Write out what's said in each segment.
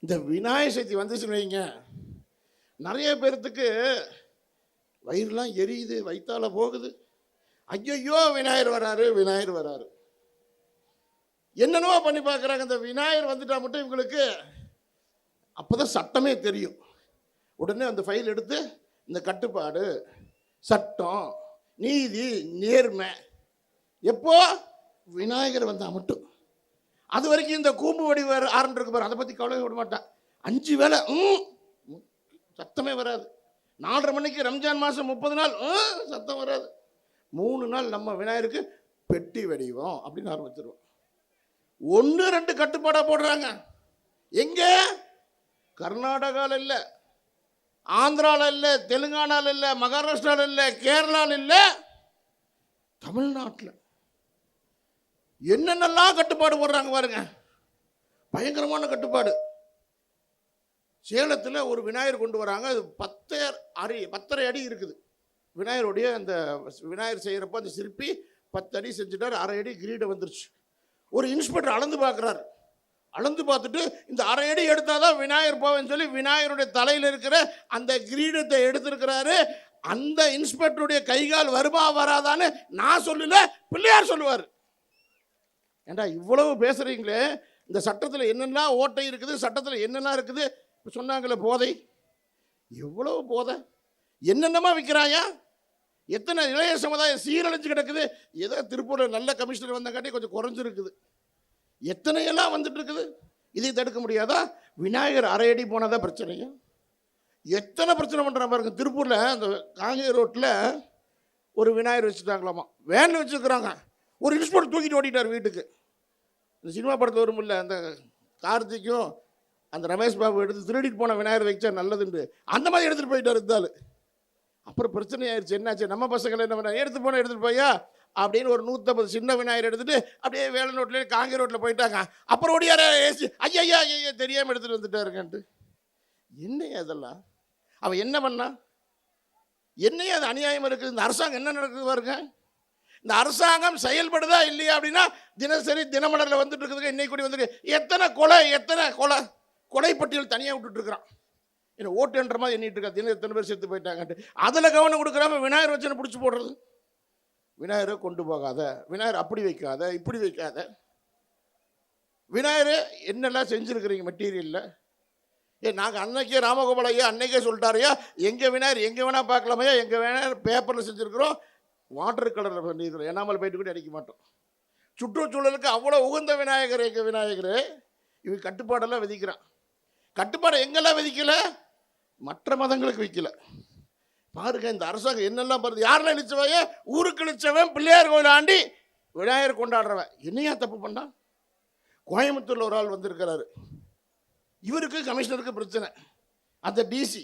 இந்த விநாயகர் சதுர்த்தி வந்துச்சுன்னு வைங்க. நிறைய பேர்த்துக்கு வயிறுலாம் எரியுது வயிற்றால் போகுது. ஐயையோ விநாயகர் வராரு விநாயகர் வராரு. என்னென்னவோ பண்ணி பார்க்குறாங்க. இந்த விநாயகர் வந்துட்டா மட்டும் இவங்களுக்கு அப்பதான் சட்டமே தெரியும். உடனே அந்த ஃபைல் எடுத்து இந்த கட்டுப்பாடு சட்டம் நீதி நேர்மை. எப்போ? விநாயகர் வந்தால் மட்டும். அது வரைக்கும் இந்த கூம்பு வடி வேறு இருக்கு பாரு அதை பற்றி கவலை விட மாட்டேன். அஞ்சு வேலை ம், சத்தமே வராது. நாலரை மணிக்கு ரம்ஜான் மாதம் முப்பது நாள் ம், சத்தம் வராது. மூணு நாள் நம்ம விநாயகருக்கு பெட்டி வெடிவோம் அப்படின்னு ஆரம்பிச்சிருவோம். ஒன்று ரெண்டு கட்டுப்பாடாக போடுறாங்க. எங்கே? கர்நாடகாவில் இல்லை ஆந்திராவில் இல்லை தெலுங்கானாவில் இல்லை மகாராஷ்டிராவில் இல்லை கேரளாவில் இல்லை தமிழ்நாட்டில். என்னென்னலாம் கட்டுப்பாடு போடுறாங்க பாருங்க. பயங்கரமான கட்டுப்பாடு. சேலத்தில் ஒரு விநாயகர் கொண்டு வராங்க. அது பத்தரை அடி பத்தரை அடி இருக்குது. விநாயகருடைய அந்த விநாயகர் செய்கிறப்ப அந்த சிற்பி பத்து அடி செஞ்சுட்டார். அரை அடி கிரீடை வந்துருச்சு. ஒரு இன்ஸ்பெக்டர் அளந்து பார்க்குறாரு. அளந்து பார்த்துட்டு இந்த அரை அடி எடுத்தால் தான் விநாயகர் போவேன்னு சொல்லி விநாயகருடைய தலையில் இருக்கிற அந்த கிரீடத்தை எடுத்திருக்கிறாரு. அந்த இன்ஸ்பெக்டருடைய கைகால் வருமா வராதான்னு நான் சொல்லல பிள்ளையார் சொல்லுவார். ஏண்டா இவ்வளவு பேசுகிறீங்களே இந்த சட்டத்தில் என்னெல்லாம் ஓட்டை இருக்குது சட்டத்தில் என்னெல்லாம் இருக்குது? இப்போ சொன்னாங்களே போதை. எவ்வளவு போதை? என்னென்னமா விற்கிறாயா எத்தனை இளைய சமுதாயம் சீரழிஞ்சு கிடக்குது? ஏதோ திருப்பூரில் நல்ல கமிஷனர் வந்தங்காட்டி கொஞ்சம் குறைஞ்சிருக்குது. எத்தனையெல்லாம் வந்துட்டு இருக்குது இதை தடுக்க முடியாதா? விநாயகர் அரை அடி போனதா எத்தனை பிரச்சனை பண்ணுறான் பாருங்க. திருப்பூரில் அந்த காங்கேய ரோட்டில் ஒரு விநாயகர் வச்சுட்டாங்களாமா. வேனில் வச்சுருக்குறாங்க. ஒரு இன்ஸ்பெக்டர் தூக்கிட்டு ஓடிட்டார் வீட்டுக்கு. இந்த சினிமா படத்தில் வரும்ல அந்த கார்த்திக்கும் அந்த ரமேஷ் பாபு எடுத்து திருடிட்டு போன விநாயகர் வச்சா நல்லதுண்டு. அந்த மாதிரி எடுத்துகிட்டு போயிட்டார் இருந்தாலும் அப்புறம் பிரச்சனை ஆயிடுச்சு என்னாச்சு? நம்ம பசங்களை என்ன பண்ண எடுத்து போன எடுத்துகிட்டு போயா? அப்படின்னு ஒரு நூற்றம்பது சின்ன விநாயகர் எடுத்துட்டு அப்படியே வேலை ரோட்லேயே காங்கிர ரோட்டில் போயிட்டாங்க. அப்புறம் ஓடியார ஏசி ஐயா ஐயா ஐயா தெரியாமல் எடுத்துகிட்டு வந்துட்டாருங்கன்ட்டு. என்னையா அதெல்லாம் அவன் என்ன பண்ணா? என்னையா அது அநியாயம் இருக்குது? இந்த அரசாங்கம் என்ன நடக்குது பாருங்க. இந்த அரசாங்கம் செயல்படுதா இல்லையா அப்படின்னா தினசரி தினமலரில் வந்துட்டு இருக்குதுங்க இன்னைக்கு கூடி வந்துருக்கு எத்தனை கொலை எத்தனை கொலை கொலை பட்டியல் தனியாக விட்டுட்டுருக்குறான் என்ன ஓட்டுன்ற மாதிரி எண்ணிட்டு இருக்கா? தினம் எத்தனை பேர் செத்து போயிட்டாங்கன்ட்டு. அதில் கவனம் கொடுக்குறாம விநாயகர் வச்சனை பிடிச்சி போடுறது. விநாயகரை கொண்டு போகாத விநாயகர் அப்படி வைக்காத இப்படி வைக்காத. விநாயகர் என்னெல்லாம் செஞ்சுருக்குறீங்க மெட்டீரியலில் ஏ நாங்கள் அன்னைக்கே ராமகோபால் ஐயா அன்னைக்கே சொல்லிட்டாரையா எங்கள் விநாயகர் எங்கே வேணால் பார்க்கலாமையா? எங்கள் விநாயகர் பேப்பரில் செஞ்சுருக்குறோம். வாட்டர் கலரில் பண்ணியிருக்கிறோம் என்னாமல் போயிட்டு கூட அடிக்க மாட்டோம். சுற்றுச்சூழலுக்கு அவ்வளோ உகந்த விநாயகர் எங்கள் விநாயகர்? இவன் கட்டுப்பாடெல்லாம் விதிக்கிறான். கட்டுப்பாடு எங்கெல்லாம் விதிக்கலை? மற்ற மதங்களுக்கு விற்கலை பாருங்க இந்த அரசாங்கம் என்னெல்லாம் பாருது யாரெல்லாம் இழிச்சவன் ஊருக்கு இழிச்சவன் பிள்ளையார் கோயில் ஆண்டி விநாயகர் கொண்டாடுறவன். என்னையா தப்பு பண்ணான் கோயம்புத்தூரில் ஒரு ஆள் வந்திருக்கிறாரு. இவருக்கு கமிஷனருக்கு பிரச்சனை. அந்த டிசி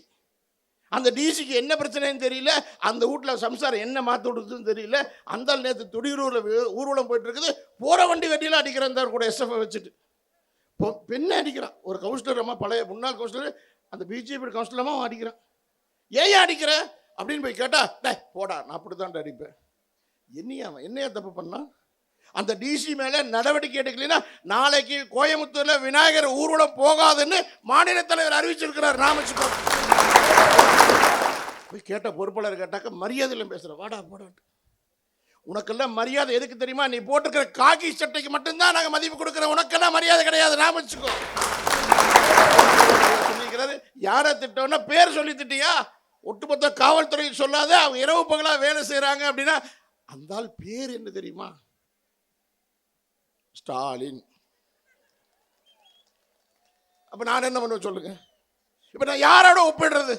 அந்த டிசிக்கு என்ன பிரச்சனைன்னு தெரியல அந்த வீட்டில் சம்சாரம் என்ன மாற்ற விடுதுன்னு தெரியல. அந்த நேற்று துடியூரில் ஊர்வலம் போயிட்டு இருக்குது போகிற வண்டி வெட்டியில் அடிக்கிறேன் தான் கூட எஸ்எஃப்ஐ வச்சுட்டு. இப்போ பெண்ணை அடிக்கிறான். ஒரு கவுன்சிலர் அம்மா பழைய முன்னாள் கவுன்சிலர் அந்த பிஜேபி கவுன்சிலமாக அடிக்கிறான். ஏன் அடிக்கிற? அப்படின்னு போய் கேட்டா டே போடா நான் அப்படி தான் அடிப்பேன். என்னையா அவன்? என்னையா தப்பு பண்ணான் அந்த டிசி மேலே நடவடிக்கை எடுக்கலைன்னா நாளைக்கு கோயம்புத்தூரில் விநாயகர் ஊர்வலம் போகாதுன்னு மாநில தலைவர் அறிவிச்சிருக்கிறார் ராமச்சுக்கோ போய் கேட்ட பொறுப்பாளர் கேட்டாக்க மரியாதையில் பேசுகிற வாடா போடாட்டு உனக்கெல்லாம் மரியாதை எதுக்கு தெரியுமா? நீ போட்டிருக்கிற காக்கி சட்டைக்கு மட்டும்தான் நாங்கள் மதிப்பு கொடுக்குறோம். உனக்கெல்லாம் மரியாதை கிடையாது. நான் வச்சுக்கோ சொல்லிக்கிறாரு யாரை திட்டோன்னா பேர் சொல்லி திட்டியா? ஒட்டுமொத்த காவல்துறை சொல்லாத அவங்க இரவு பகலாக வேலை செய்கிறாங்க அப்படின்னா அந்த ஆள் பேர் என்ன தெரியுமா? ஸ்டாலின். அப்போ நான் என்ன பண்ணுவேன் சொல்லுங்க? இப்போ நான் யாரோட ஒப்பிடுறது?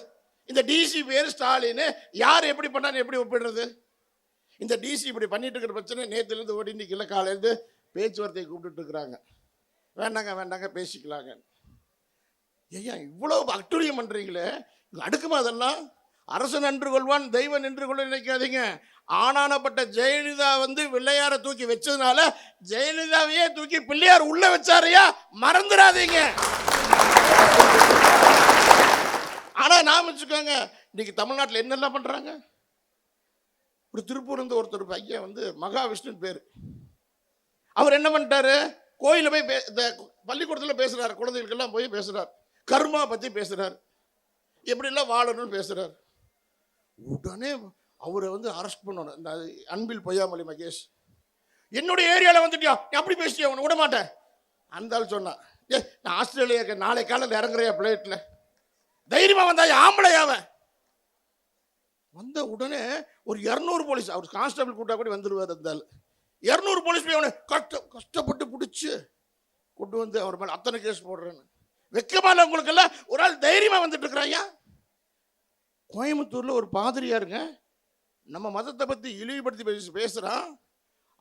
இந்த டிசி பேர் ஸ்டாலின் யார் எப்படி பண்ணான்னு எப்படி ஒப்பிடுறது? இந்த டிசி இப்படி பண்ணிட்டு இருக்கிற பிரச்சனை நேற்றுலேருந்து ஓடி நிற்கல காலையிலேருந்து பேச்சுவார்த்தையை கூப்பிட்டுட்டு இருக்கிறாங்க. வேண்டாங்க வேண்டாங்க பேசிக்கலாங்க. ஐயா இவ்வளோ அட்டுரியம் பண்ணுறீங்களே அடுக்குமா அதெல்லாம் அரசு நின்று கொள்வான் தெய்வம் நின்று கொள்ள நினைக்காதீங்க. ஆனானப்பட்ட ஜெயலலிதா வந்து பிள்ளையாரை தூக்கி வச்சதுனால ஜெயலலிதாவையே தூக்கி பிள்ளையார் உள்ள வச்சாரையா? மறந்துடாதீங்க. ஆனால் நான் வச்சுக்கோங்க இன்றைக்கி தமிழ்நாட்டில் என்னெல்லாம் பண்ணுறாங்க ஒரு திருப்பூர் இருந்து ஒருத்தர் பையன் வந்து மகாவிஷ்ணுன்னு பேர். அவர் என்ன பண்ணிட்டாரு? கோயிலில் போய் பே இந்த பள்ளிக்கூடத்தில் பேசுகிறார் குழந்தைகளுக்கெல்லாம் போய் பேசுகிறார் கர்மா பற்றி பேசுகிறார் எப்படிலாம் வாழணும்னு பேசுகிறார் உடனே அவரை வந்து அரெஸ்ட் பண்ணணும். இந்த அன்பில் பொய்யாமொழி மகேஷ். என்னுடைய ஏரியாவில் வந்துட்டியா? நீ அப்படி பேசிட்டியா? உன்னை விட மாட்டேன். அந்த ஆள் சொன்னான். ஏ நான் ஆஸ்திரேலியாவுக்கு நாளை காலையில் இறங்குறியா பிளேட்டில் தைரியமாக வந்தா ஆம்பளையாவ வந்த உடனே ஒரு இரநூறு போலீஸ் அவர் கான்ஸ்டபிள் கூட்டா கூட வந்துடுவார் இருந்தால் இரநூறு போலீஸ் போய் அவனை கஷ்ட கஷ்டப்பட்டு பிடிச்சி கொண்டு வந்து அவர் மேலே அத்தனை கேஸ் போடுறேன்னு. வெக்கமான உங்களுக்கு எல்லாம் ஒரு ஆள் தைரியமாக வந்துட்டு இருக்கிறாயா கோயம்புத்தூரில் ஒரு பாதிரியாருங்க நம்ம மதத்தை பற்றி இழிவுபடுத்தி பேசி பேசுகிறான்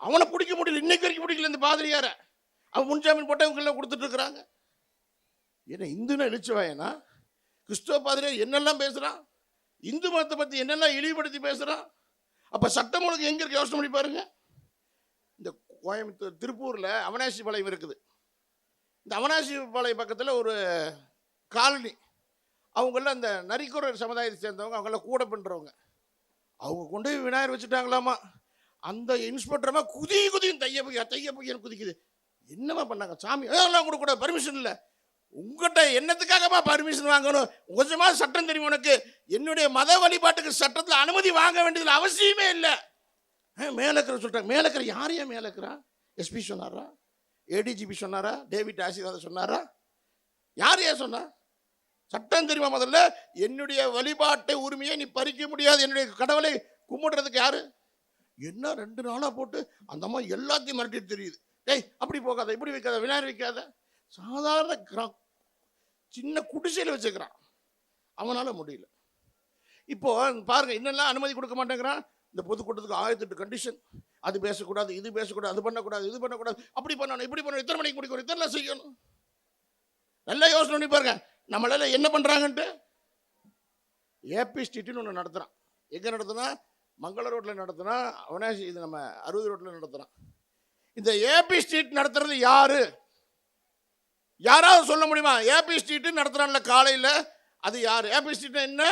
அவனை பிடிக்க முடியல இன்னைக்கு வரைக்கும் பிடிக்கல இந்த பாதிரியாரை. அவன் முன்ஜாமீன் போட்டவங்கெல்லாம் கொடுத்துட்டு இருக்கிறாங்க. ஏன்னா இந்துன்னு இழிச்சுவாயனா கிறிஸ்துவ பாதிரியார் என்னெல்லாம் பேசுகிறான் இந்து மதத்தை பற்றி என்னெல்லாம் இழிவுபடுத்தி பேசுகிறான் அப்போ சட்டம் ஒழுங்கு எங்கே இருக்கு? யோசனை பண்ணி பாருங்க. இந்த கோயம்புத்தூர் திருப்பூரில் அவனாசி பாளையம் இருக்குது. இந்த அவனாசி பாளையம் பக்கத்தில் ஒரு காலனி. அவங்கள அந்த நரிக்குறர் சமுதாயத்தை சேர்ந்தவங்க அவங்கள கூட பண்ணுறவங்க அவங்க கொண்டு போய் விநாயகர் வச்சுட்டாங்களாமா? அந்த இன்ஸ்பெக்டரமா குதி குதியும் தைய பொய்யா தைய புகியன்னு குதிக்குது. என்னமா பண்ணாங்க? சாமி அதெல்லாம் கூட கூட பர்மிஷன் இல்லை. உங்ககிட்ட என்னத்துக்காகமா பர்மிஷன் வாங்கணும்? கொஞ்சமாக சட்டம் தெரியும் உனக்கு? என்னுடைய மத வழிபாட்டுக்கு சட்டத்தில் அனுமதி வாங்க வேண்டியதில் அவசியமே இல்லை. மேலக்கிற சொல்கிறாங்க மேலக்கிற யார் ஏன் மேலக்கிறா எஸ்பி சொன்னாரா? ஏடிஜிபி சொன்னாரா? டேவிட் ஆசீர்வாதம் சொன்னாரா? யார் ஏன் சொன்னா? சட்டம் தெரியுமா முதல்ல? என்னுடைய வழிபாட்டை உரிமையை நீ பறிக்க முடியாது. என்னுடைய கடவுளை கும்பிடுறதுக்கு யாரு? என்ன ரெண்டு நாளாக போட்டு அந்த அம்மா எல்லாத்தையும் மிரட்டிட்டு தெரியுது. டேய் அப்படி போகாத இப்படி வைக்காத விநாயகர் வைக்காத. சாதாரண கிரா சின்ன குடிசையில் வச்சுக்கிறான். அவனால் முடியல. இப்போ பாருங்க என்னெல்லாம் அனுமதி கொடுக்க மாட்டேங்கிறான். இந்த பொதுக்கூட்டத்துக்கு ஆயிரத்தெட்டு கண்டிஷன் அது பேசக்கூடாது இது பேசக்கூடாது அது பண்ணக்கூடாது இது பண்ணக்கூடாது. அப்படி பண்ணணும் இப்படி பண்ணணும். இத்தனை மணிக்கு முடிக்கணும் இத்தனை செய்யணும்? நல்லா யோசனை பண்ணி பாருங்க. நம்மளால என்ன பண்ணுறாங்கன்ட்டு ஏபி ஸ்ட்ரீட்னு ஒன்று நடத்துகிறான் எங்கே நடத்துனா? மங்கள ரோட்டில் நடத்துனா அவனே இது நம்ம அறுபது ரோட்டில் நடத்துகிறான் இந்த ஏபி ஸ்ட்ரீட் நடத்துறது யாரு? யாராவது சொல்ல முடியுமா? ஏபி ஸ்ட்ரீட்டு நடத்துறான்ல காலையில்? அது யார்? ஏபி ஸ்ட்ரீட் என்ன?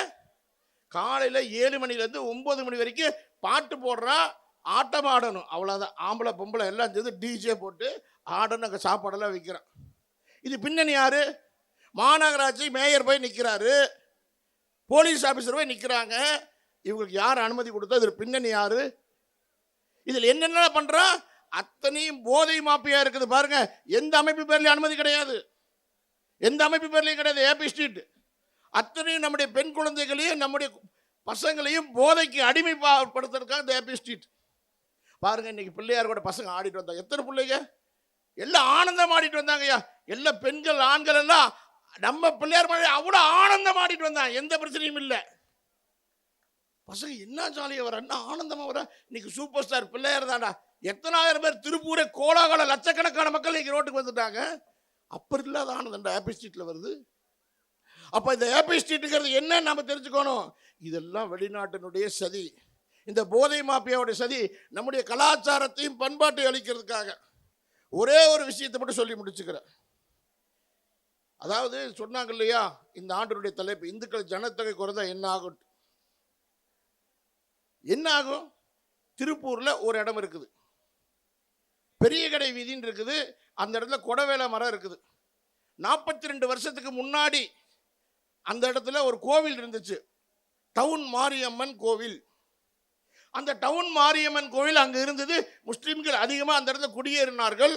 காலையில் ஏழு மணிலேருந்து ஒம்பது மணி வரைக்கும் பாட்டு போடுறா ஆட்டம் ஆடணும். அவ்வளோதான் ஆம்பளை பொம்பளை எல்லாம் சேர்ந்து டிஜே போட்டு ஆடணும் அங்கே சாப்பாடெல்லாம் விற்கிறான் இது பின்னணி யார்? மாநகராட்சி மேயர் போய் நிற்கிறாரு போலீஸ் ஆஃபீஸர் போய் நிற்கிறாங்க இவங்களுக்கு யார் அனுமதி கொடுத்தா? இதில் பின்னணி யார்? இதில் என்னென்ன பண்ணுறான் அத்தனையும் போதை மாப்பியா இருக்குது. பாருங்க எந்த அமைப்பு பேர்லையும் அனுமதி கிடையாது. எந்த அமைப்பு பேர்லையும் கிடையாது. ஏபி ஸ்ட்ரீட் அத்தனையும் நம்முடைய பெண் குழந்தைகளையும் நம்முடைய பசங்களையும் போதைக்கு அடிமைப்படுத்துறதுக்காக இந்த ஏபி ஸ்ட்ரீட் பாருங்க இன்னைக்கு பிள்ளையார் கூட பசங்க ஆடிட்டு வந்தாங்க எத்தனை பிள்ளைங்க? எல்லாம் ஆனந்தம் ஆடிட்டு வந்தாங்கய்யா எல்லா பெண்கள் ஆண்கள் எல்லாம் நம்ம பிள்ளையார் மாதிரி அவ்வளோ ஆனந்தம் ஆடிட்டு வந்தாங்க. எந்த பிரச்சனையும் இல்லை. பசங்க என்ன ஜாலியாக வர என்ன ஆனந்தமாக வர? இன்னைக்கு சூப்பர் ஸ்டார் பிள்ளையார் தாண்டா எத்தனாயிரம் பேர் திருப்பூரே கோலாகல லட்சக்கணக்கான மக்கள் இன்னைக்கு ரோட்டுக்கு வந்துட்டாங்க. அப்படி இல்லாத ஆனந்தம்டா ஏபி ஸ்ட்ரீட்டில் வருது. அப்போ இந்த ஏபி ஸ்ட்ரீட்டுங்கிறது என்ன நம்ம தெரிஞ்சுக்கணும். இதெல்லாம் வெளிநாட்டினுடைய சதி. இந்த போதை மாப்பியாவுடைய சதி நம்முடைய கலாச்சாரத்தையும் பண்பாட்டையும் அளிக்கிறதுக்காக ஒரே ஒரு விஷயத்தை மட்டும் சொல்லி முடிச்சுக்கிறேன். அதாவது சொன்னாங்க இல்லையா இந்த ஆண்டினுடைய தலைப்பு இந்துக்கள் ஜனத்தொகை குறைந்தா என்ன ஆகும்? என்ன ஆகும்? திருப்பூரில் ஒரு இடம் இருக்குது. பெரிய கடை வீதின்னு இருக்குது. அந்த இடத்துல கொடவேல மரம் இருக்குது. நாற்பத்தி ரெண்டு வருஷத்துக்கு முன்னாடி அந்த இடத்துல ஒரு கோவில் இருந்துச்சு. டவுன் மாரியம்மன் கோவில். அந்த டவுன் மாரியம்மன் கோவில் அங்கே இருந்தது. முஸ்லீம்கள் அதிகமாக அந்த இடத்துல குடியேறினார்கள்.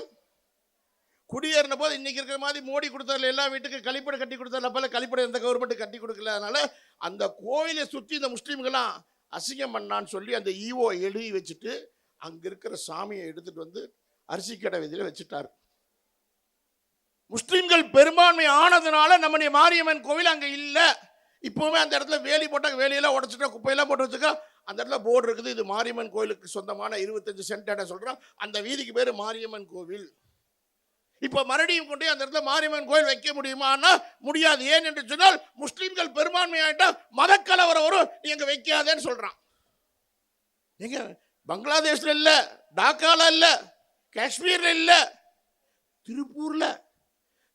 குடியேறின போது இன்றைக்கி இருக்கிற மாதிரி மோடி கொடுத்ததுல எல்லா வீட்டுக்கு கழிப்படை கட்டி கொடுத்ததுல போல் கழிப்படை எந்த கவர்மெண்ட் கட்டி கொடுக்கல. அதனால் அந்த கோவிலை சுற்றி இந்த முஸ்லீம்கள்லாம் அசிங்கம் பண்ணான்னு சொல்லி அந்த ஈவோ எழுதி வச்சுட்டு அங்கே இருக்கிற சாமியை எடுத்துகிட்டு வந்து அரிசி கடை விதியில் வச்சுட்டார். முஸ்லீம்கள் பெரும்பான்மை ஆனதுனால நம்முடைய மாரியம்மன் கோவில் அங்கே இல்லை. இப்போவுமே அந்த இடத்துல வேலி போட்டால் வேலியெல்லாம் உடச்சிட்டா குப்பையெல்லாம் போட்டு வச்சுக்கா. அந்த இடத்துல போர்டு இருக்குது. இது மாரியம்மன் கோயிலுக்கு சொந்தமான இருபத்தஞ்சு சென்ட் இடம் சொல்கிறோம் அந்த வீதிக்கு பேர் மாரியம்மன் கோவில். இப்போ மறுபடியும் கொண்டு அந்த இடத்துல மாரியம்மன் கோயில் வைக்க முடியுமான்னா முடியாது. ஏன் என்று சொன்னால் முஸ்லீம்கள் பெரும்பான்மை ஆகிட்டா மதக்கலவரம் வரும் நீ அங்கே வைக்காதேன்னு சொல்கிறான் எங்க? பங்களாதேஷ்ல இல்லை டாக்கால இல்லை காஷ்மீரில் இல்லை திருப்பூரில்.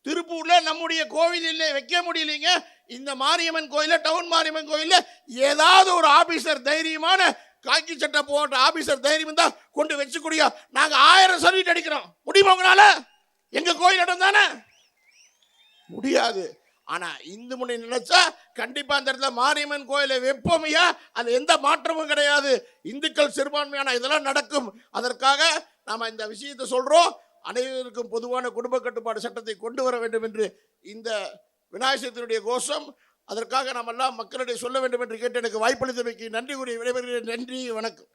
திருப்பூரில் நம்முடைய கோவில் இல்லை வைக்க முடியலைங்க. இந்த மாரியம்மன் கோயிலில் டவுன் மாரியம்மன் கோயிலில் ஏதாவது ஒரு ஆபீசர் தைரியமான காக்கி சட்டை போன்ற ஆபீசர் தைரியம் தான் கொண்டு வச்சுக்கூடிய நாங்கள் ஆயிரம் சர்வீட் அடிக்கிறோம். முடியுமா உங்களால்? எங்க கோயில் இடம் தானே? முடியாது. ஆனா இந்து முனை நினைச்சா கண்டிப்பா அந்த இடத்துல மாரியம்மன் கோயிலை வெப்பமையா அது எந்த மாற்றமும் கிடையாது. இந்துக்கள் சிறுபான்மையான இதெல்லாம் நடக்கும். அதற்காக நாம இந்த விஷயத்தை சொல்றோம். அனைவருக்கும் பொதுவான குடும்ப கட்டுப்பாடு சட்டத்தை கொண்டு வர வேண்டும் என்று இந்த விநாயகத்தினுடைய கோஷம். அதற்காக நாம் எல்லாம் மக்களிடையே சொல்ல வேண்டும் என்று கேட்டு எனக்கு வாய்ப்பளித்தமைக்கு நன்றி கூறி விடைபெறுகிறேன். நன்றி வணக்கம்.